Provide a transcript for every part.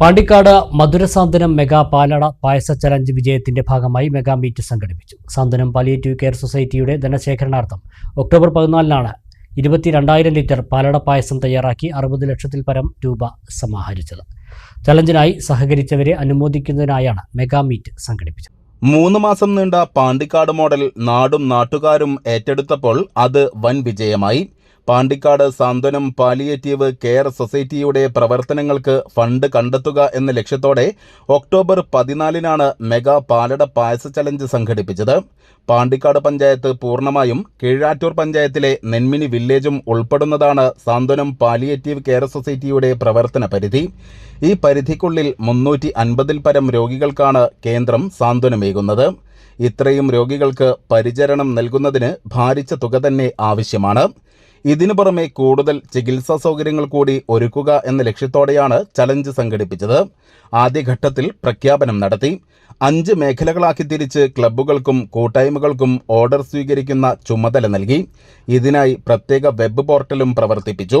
Pandikkad മധുരസാന്ത്വനം mega പാലട പായസ challenge വിജയത്തിന്റെ ഭാഗമായി മെഗാ മീറ്റ് സംഘടിപ്പിച്ചു. സാന്ത്വനം പാലിയേറ്റീവ് കെയർ സൊസൈറ്റിയുടെ ധനശേഖരണാർത്ഥം ഒക്ടോബർ പതിനാലിനാണ് ഇരുപത്തിരണ്ടായിരം ലിറ്റർ പാലട പായസം തയ്യാറാക്കി അറുപത് ലക്ഷത്തിൽ പരം രൂപ സമാഹരിച്ചത്. ചലഞ്ചിനായി സഹകരിച്ചവരെ അനുമോദിക്കുന്നതിനായാണ് മെഗാ മീറ്റ് സംഘടിപ്പിച്ചത്. മൂന്ന് മാസം നീണ്ട പാണ്ടിക്കാട് മോഡൽ നാടും നാട്ടുകാരും ഏറ്റെടുത്തപ്പോൾ അത് വൻ വിജയമായി. പാണ്ടിക്കാട് സാന്ത്വനം പാലിയേറ്റീവ് കെയർ സൊസൈറ്റിയുടെ പ്രവർത്തനങ്ങൾക്ക് ഫണ്ട് കണ്ടെത്തുക എന്ന ലക്ഷ്യത്തോടെ ഒക്ടോബർ പതിനാലിനാണ് മെഗാ പാലട പായസ ചലഞ്ച് സംഘടിപ്പിച്ചത്. പാണ്ടിക്കാട് പഞ്ചായത്ത് പൂർണമായും കീഴാറ്റൂർ പഞ്ചായത്തിലെ നെന്മിനി വില്ലേജും ഉൾപ്പെടുന്നതാണ് സാന്ത്വനം പാലിയേറ്റീവ് കെയർ സൊസൈറ്റിയുടെ പ്രവർത്തന പരിധി. ഈ പരിധിക്കുള്ളിൽ മുന്നൂറ്റി അൻപതിൽ പരം രോഗികൾക്കാണ് കേന്ദ്രം സാന്ത്വനമേകുന്നത്. ഇത്രയും രോഗികൾക്ക് പരിചരണം നൽകുന്നതിന് ഭാരിച്ച തുക തന്നെ ആവശ്യമാണ്. ഇതിനു പുറമെ കൂടുതൽ ചികിത്സാ സൗകര്യങ്ങൾ കൂടി ഒരുക്കുക എന്ന ലക്ഷ്യത്തോടെയാണ് ചലഞ്ച് സംഘടിപ്പിച്ചത്. ആദ്യഘട്ടത്തിൽ പ്രഖ്യാപനം നടത്തി. അഞ്ച് മേഖലകളാക്കി തിരിച്ച് ക്ലബ്ബുകൾക്കും കൂട്ടായ്മകൾക്കും ഓർഡർ സ്വീകരിക്കുന്ന ചുമതല നൽകി. ഇതിനായി പ്രത്യേക വെബ് പോർട്ടലും പ്രവർത്തിപ്പിച്ചു.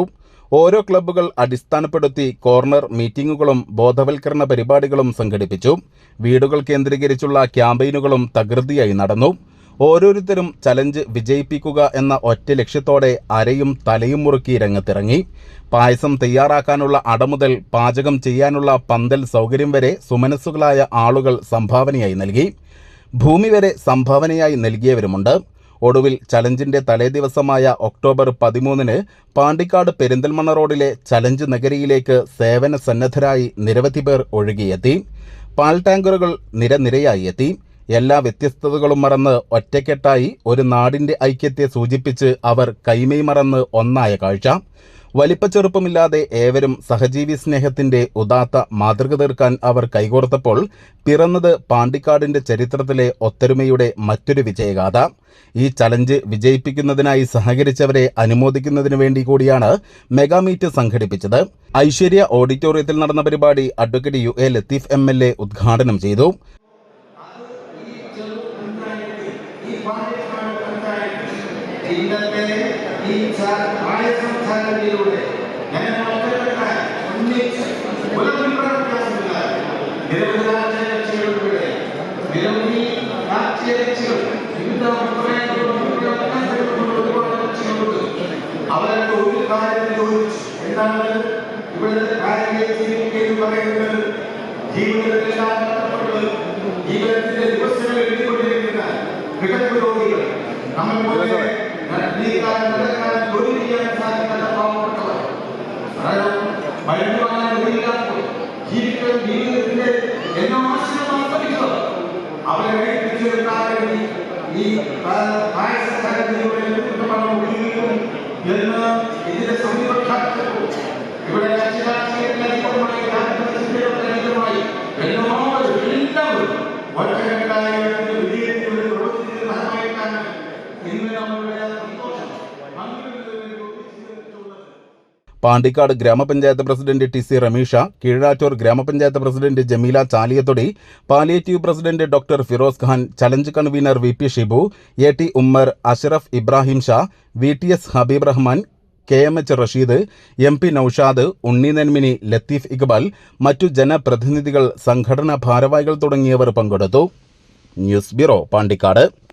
ഓരോ ക്ലബ്ബുകൾ അടിസ്ഥാനപ്പെടുത്തി കോർണർ മീറ്റിംഗുകളും ബോധവൽക്കരണ പരിപാടികളും സംഘടിപ്പിച്ചു. വീടുകൾ കേന്ദ്രീകരിച്ചുള്ള ക്യാമ്പയിനുകളും തകൃതിയായി നടന്നു. ഓരോരുത്തരും ചലഞ്ച് വിജയിപ്പിക്കുക എന്ന ഒറ്റ ലക്ഷ്യത്തോടെ അരയും തലയും മുറുക്കി രംഗത്തിറങ്ങി. പായസം തയ്യാറാക്കാനുള്ള അടമുതൽ പാചകം ചെയ്യാനുള്ള പന്തൽ സൗകര്യം വരെ സുമനസ്സുകളായ ആളുകൾ സംഭാവനയായി നൽകി. ഭൂമി വരെ സംഭാവനയായി നൽകിയവരുമുണ്ട്. ഒടുവിൽ ചലഞ്ചിന്റെ തലേദിവസമായ ഒക്ടോബർ പതിമൂന്നിന് പാണ്ടിക്കാട് പെരിന്തൽമണ്ണ റോഡിലെ ചലഞ്ച് നഗരിയിലേക്ക് സേവന സന്നദ്ധരായി നിരവധി പേർ ഒഴുകിയെത്തി. പാൽ ടാങ്കറുകൾ നിരനിരയായി എത്തി. എല്ലാ വ്യത്യസ്തതകളും മറന്ന് ഒറ്റക്കെട്ടായി ഒരു നാടിന്റെ ഐക്യത്തെ സൂചിപ്പിച്ച് അവർ കൈമൈ മറന്ന് ഒന്നായ കാഴ്ച. വലിപ്പച്ചെറുപ്പമില്ലാതെ ഏവരും സഹജീവി സ്നേഹത്തിന്റെ ഉദാത്ത മാതൃക തീർക്കാൻ അവർ കൈകോർത്തപ്പോൾ പിറന്നത് പാണ്ടിക്കാടിന്റെ ചരിത്രത്തിലെ ഒത്തൊരുമയുടെ മറ്റൊരു വിജയഗാഥ. ഈ ചലഞ്ച് വിജയിപ്പിക്കുന്നതിനായി സഹകരിച്ചവരെ അനുമോദിക്കുന്നതിനു വേണ്ടി കൂടിയാണ് മെഗാമീറ്റ് സംഘടിപ്പിച്ചത്. ഐശ്വര്യ ഓഡിറ്റോറിയത്തിൽ നടന്ന പരിപാടി advocate U A Latheef M L A ഉദ്ഘാടനം ചെയ്തു. ഇന്നത്തെ ഈ ആയ വ്യത്യാസമില്ല നിരവധി രാഷ്ട്രീയ കക്ഷികളിലൂടെ നിരവധി രാഷ്ട്രീയ കക്ഷികൾ വിവിധ അവരൊക്കെ ഒരു കാര്യത്തിൽ ചോദിച്ചു എന്താണ് ഇവിടുത്തെ കാര്യങ്ങളെ എന്ന് പറയുന്നത്? ജീവിതത്തിലെല്ലാം ബന്ധപ്പെട്ടത് ജീവിതത്തിന്റെ ദിവസങ്ങൾ എഴുതിക്കൊണ്ടിരിക്കുന്ന മികച്ച രോഗികൾ. നമ്മൾ പോലെ നീക്കാൻ നടക്കാൻ തൊഴിൽ ചെയ്യാൻ സാധിക്കാത്ത പാവപ്പെട്ടവർ. മരുന്ന് വാങ്ങാൻ വഴിയില്ലാത്തവർ ജീവിക്കാൻ ജീവിതത്തിന്റെ എല്ലാ ആശ്രമം ശ്രമിച്ചവർ അവരെ വേണ്ടിച്ചെടുക്കാൻ വേണ്ടി ഈ എന്ന് ഇതിന്റെ സമീപക്കാലത്ത് ഇവിടെ രാജ്യമായി എല്ലാവരും എല്ലാവരും ഒറ്റക്കെട്ടായി പാണ്ടിക്കാട് ഗ്രാമപഞ്ചായത്ത് president T C Ramisha Keezhattoor ഗ്രാമപഞ്ചായത്ത് president Jameela Chaliyathodi palliative president doctor Firoz Khan challenge convener V P Shibu A T Ummer Ashraf Ibrahim Sha V T S Habeeb Rahman K M H Rasheed M P Noushad Unni Nenmini Latheef Iqbal മറ്റു ജനപ്രതിനിധികൾ സംഘടനാ ഭാരവാഹികൾ തുടങ്ങിയവർ പങ്കെടുത്തു. News bureau Pandikkad.